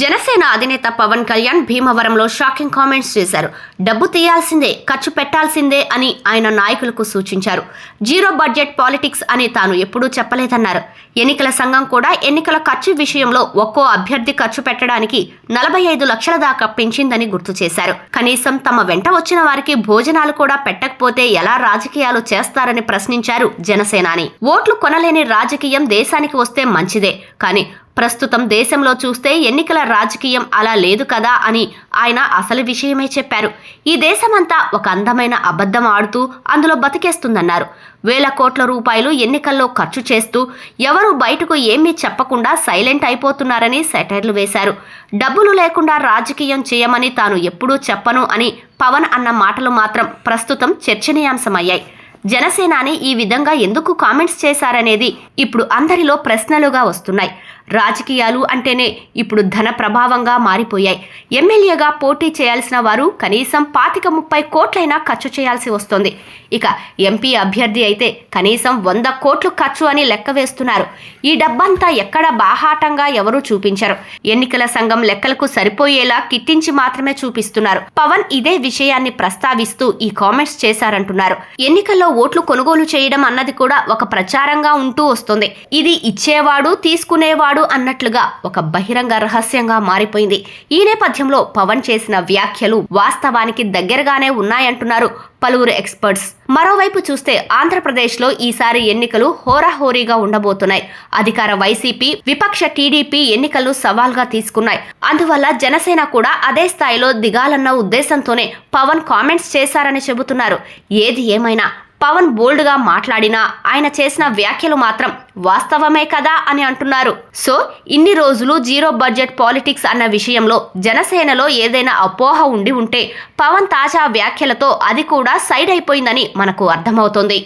జనసేన అధినేత పవన్ కళ్యాణ్ భీమవరంలో shocking comments చేశారు. డబ్బు తీయాల్సిందే ఖర్చు పెట్టాల్సిందే అని ఆయన నాయకులకు సూచించారు. జీరో బడ్జెట్ పాలిటిక్స్ అని తాను ఎప్పుడూ చెప్పలేదన్నారు. ఎన్నికల సంఘం కూడా ఎన్నికల ఖర్చు విషయంలో ఒక్కో అభ్యర్థి ఖర్చు పెట్టడానికి నలభై ఐదు లక్షల దాకా పెంచిందని గుర్తు చేశారు. కనీసం తమ వెంట వచ్చిన వారికి భోజనాలు కూడా పెట్టకపోతే ఎలా రాజకీయాలు చేస్తారని ప్రశ్నించారు జనసేనాని. ఓట్లు కొనలేని రాజకీయం దేశానికి వస్తే మంచిదే కానీ ప్రస్తుతం దేశంలో చూస్తే ఎన్నికల రాజకీయం అలా లేదు కదా అని ఆయన అసలు విషయమే చెప్పారు. ఈ దేశమంతా ఒక అందమైన అబద్ధం ఆడుతూ అందులో బతికేస్తుందన్నారు. వేల కోట్ల రూపాయలు ఎన్నికల్లో ఖర్చు చేస్తూ ఎవరు బయటకు ఏమీ చెప్పకుండా సైలెంట్ అయిపోతున్నారని సెటైర్లు వేశారు. డబ్బులు లేకుండా రాజకీయం చేయమని తాను ఎప్పుడూ చెప్పను అని పవన్ అన్న మాటలు మాత్రం ప్రస్తుతం చర్చనీయాంశమయ్యాయి. జనసేనాని ఈ విధంగా ఎందుకు కామెంట్స్ చేశారనేది ఇప్పుడు అందరిలో ప్రశ్నలుగా వస్తున్నాయి. రాజకీయాలు అంటేనే ఇప్పుడు ధన ప్రభావంగా మారిపోయాయి. ఎమ్మెల్యేగా పోటీ చేయాల్సిన వారు కనీసం పాతిక ముప్పై కోట్లైనా ఖర్చు చేయాల్సి వస్తుంది. ఇక ఎంపీ అభ్యర్థి అయితే కనీసం వంద కోట్లు ఖర్చు అని లెక్క వేస్తున్నారు. ఈ డబ్బంతా ఎక్కడ బాహాటంగా ఎవరూ చూపించరు? ఎన్నికల సంఘం లెక్కలకు సరిపోయేలా కిట్టించి మాత్రమే చూపిస్తున్నారు. పవన్ ఇదే విషయాన్ని ప్రస్తావిస్తూ ఈ కామెంట్స్ చేశారంటున్నారు. ఎన్నికల్లో ఓట్లు కొనుగోలు చేయడం అన్నది కూడా ఒక ప్రచారంగా ఉంటూ వస్తుంది. ఇది ఇచ్చేవాడు తీసుకునేవాడు అన్నట్లుగా ఒక బహిరంగ రహస్యంగా మారిపోయింది. ఈ నేపథ్యంలో పవన్ చేసిన వ్యాఖ్యలు వాస్తవానికి దగ్గరగానే ఉన్నాయంటున్నారు పలువురు ఎక్స్పర్ట్స్. మరోవైపు చూస్తే ఆంధ్రప్రదేశ్లో ఈసారి ఎన్నికలు హోరాహోరీగా ఉండబోతున్నాయి. అధికార వైసీపీ విపక్ష టీడీపీ ఎన్నికలు సవాల్గా తీసుకున్నాయి. అందువల్ల జనసేన కూడా అదే స్థాయిలో దిగాలన్న ఉద్దేశంతోనే పవన్ కామెంట్స్ చేశారని చెబుతున్నారు. ఏది ఏమైనా పవన్ బోల్డ్గా మాట్లాడినా ఆయన చేసిన వ్యాఖ్యలు మాత్రం వాస్తవమే కదా అని అంటున్నారు. సో ఇన్ని రోజులు జీరో బడ్జెట్ పాలిటిక్స్ అన్న విషయంలో జనసేనలో ఏదైనా అపోహ ఉండి ఉంటే పవన్ తాజా వ్యాఖ్యలతో అది కూడా సైడ్ అయిపోయిందని మనకు అర్థమవుతోంది.